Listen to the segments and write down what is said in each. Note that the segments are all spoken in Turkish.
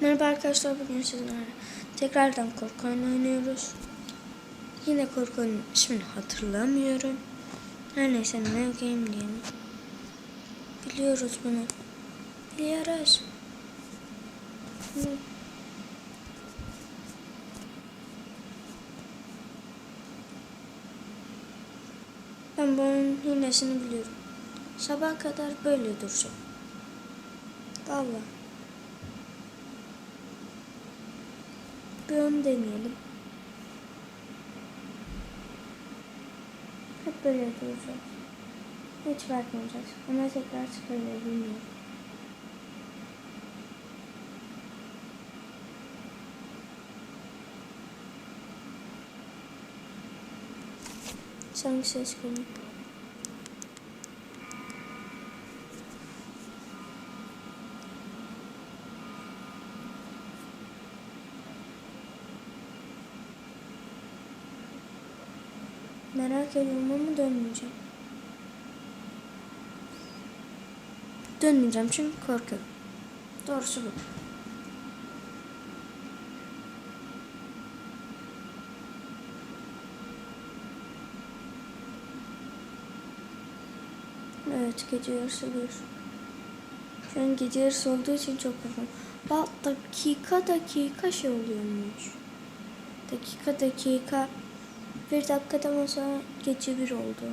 Merhaba arkadaşlar bugün sizlerle tekrardan korku oyunu oynuyoruz. Yine korku oyunun ismini hatırlamıyorum. Her neyse ne game diyelim. Biliyoruz bunu. Biliyoruz. Ben bunun hilesini biliyorum. Sabah kadar böyle duracağım. Vallahi. Bir onu deneyelim. Hep böyle duracağız. Hiç bakmayacağız. Ama tekrar çıkarıyor bilmiyorum. Sanki ses geliyor. Merak ediyorum ama dönmeyeceğim. Dönmeyeceğim çünkü korkuyorum. Doğrusu bu. Evet gece yarısı bir. Şu an gece yarısı olduğu için çok korkuyorum. Bak dakika dakika şey oluyormuş. Dakika dakika. Bir dakikadan sonra gece bir oldu.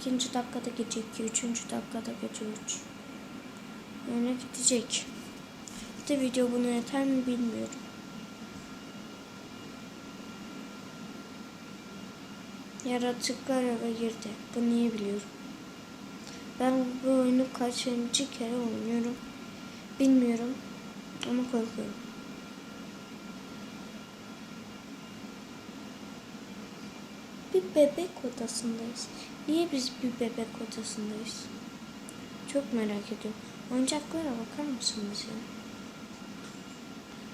İkinci dakikada gece iki, üçüncü dakikada gece üç. Yani gidecek. Bir de video buna yeter mi bilmiyorum. Yaratıklar eve girdi. Bunu iyi biliyorum. Ben bu oyunu kaçıncı kere oynuyorum. Bilmiyorum. Ama korkuyorum. Bir bebek odasındayız. Niye biz bir bebek odasındayız? Çok merak ediyorum. Oyuncaklara bakar mısın bize?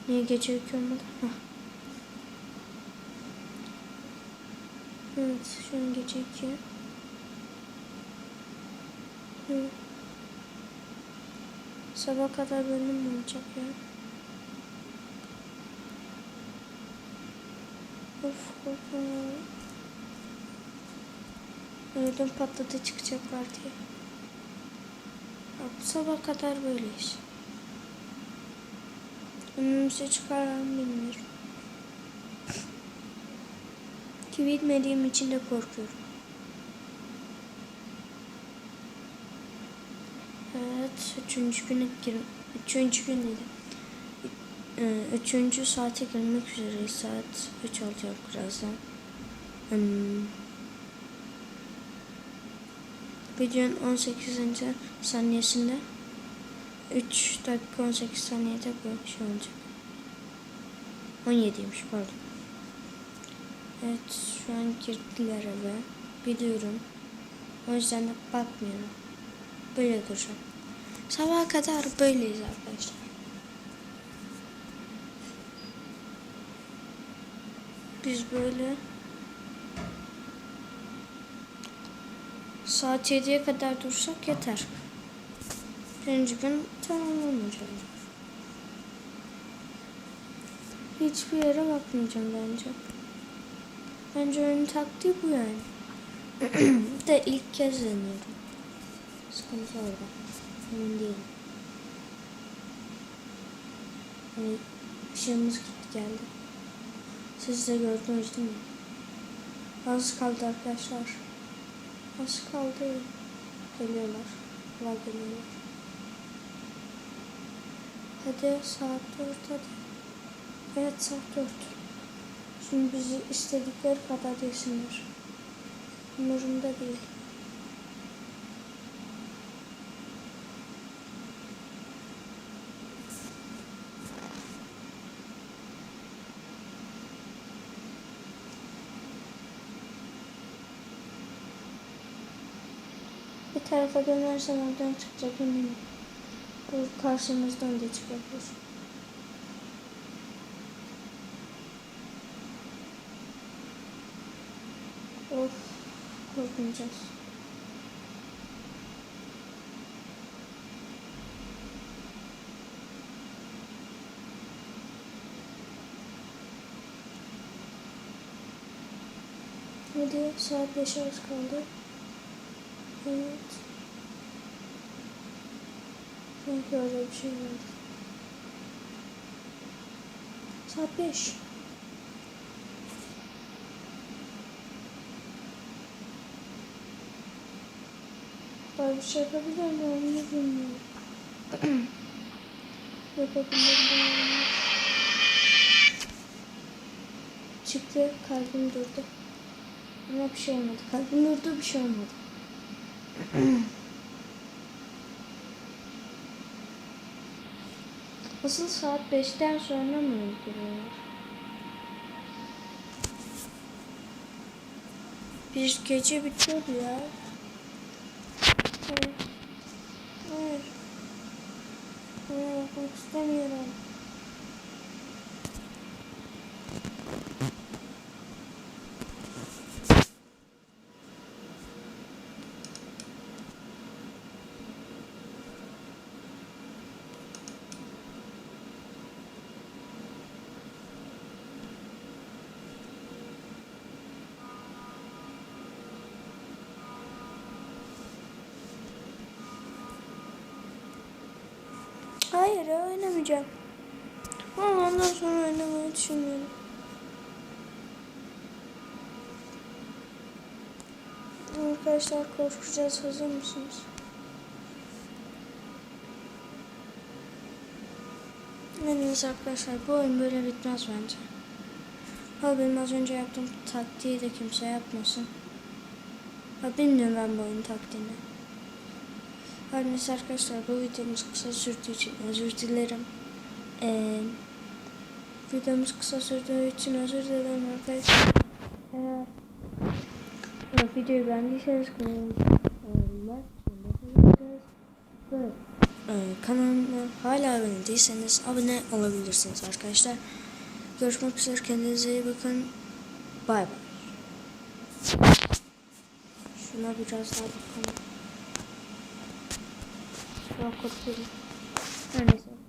Niye gece yükü olmadı? Hah. Evet, şu an gece iki. Hı. Sabah kadar bölüm olacak ya? Of korkuyorum. Ödüm patladı çıkacaklar diye. Ya, bu sabah kadar böyleyiz. Önümüze çıkarlar mı bilmiyorum. Ki bilmediğim için de korkuyorum. Evet, üçüncü güne gir üçüncü gün dedi. Ee, Üçüncü saate girmek üzereyiz. Saat üç olacak birazdan. Hmm. Videonun 18. saniyesinde 3 dakika 18 saniyede bu şey olacak. 17'ymiş pardon. Evet şu an girdiler eve. Biliyorum. O yüzden de bakmıyorum. Böyle duracağım. Sabaha kadar böyleyiz arkadaşlar. Biz böyle saat 7'ye kadar dursak yeter. Birinci gün tamamlanacak. Hiçbir yere bakmayacağım bence. Bence oyunun taktiği bu yani. de ilk kez deniyorum. Sıkıntı orada. Emin değilim. Hani ışığımız gitti geldi. Siz de gördünüz değil mi? Az kaldı arkadaşlar. Az kaldı. Geliyorlar. Var geliyorlar. Hadi saat dört hadi. Evet saat dört. Şimdi bizi istedikleri kadar yesinler. Umurumda değil. tarafa dönersen oradan çıkacak eminim. Bu karşımızdan da çıkabilir. Of korkunacağız. Hadi saat 5'e az kaldı. Evet. Sanki öyle bir şey vardı. Saat 5. Böyle bir şey yapabilir miyim? Onu bilmiyorum. Yapabilirim. Çıktı. Kalbim durdu. Ama bir şey olmadı. Kalbim durdu. Bir şey olmadı. Asıl saat 5'ten sonra mı öldürüyorlar? Bir gece bitiyordu ya. Hayır. Hayır. Hayır bakmak istemiyorum. Hayır ya oynamayacağım. Ama ondan sonra oynamayı düşünmüyorum. Arkadaşlar korkacağız. Hazır mısınız? En iyisi arkadaşlar bu oyun böyle bitmez bence. Ha benim az önce yaptığım taktiği de kimse yapmasın. Ha bilmiyorum ben bu oyun taktiğini. Her arkadaşlar bu videomuz kısa sürdüğü için özür dilerim. Ee, videomuz kısa sürdüğü için özür dilerim arkadaşlar. Eğer videoyu beğendiyseniz kanalımıza like atmayı ve e, kanalıma hala abone değilseniz abone olabilirsiniz arkadaşlar. Görüşmek üzere kendinize iyi bakın. Bay bay. Şuna biraz daha bakalım. Kurtulayım. Her neyse.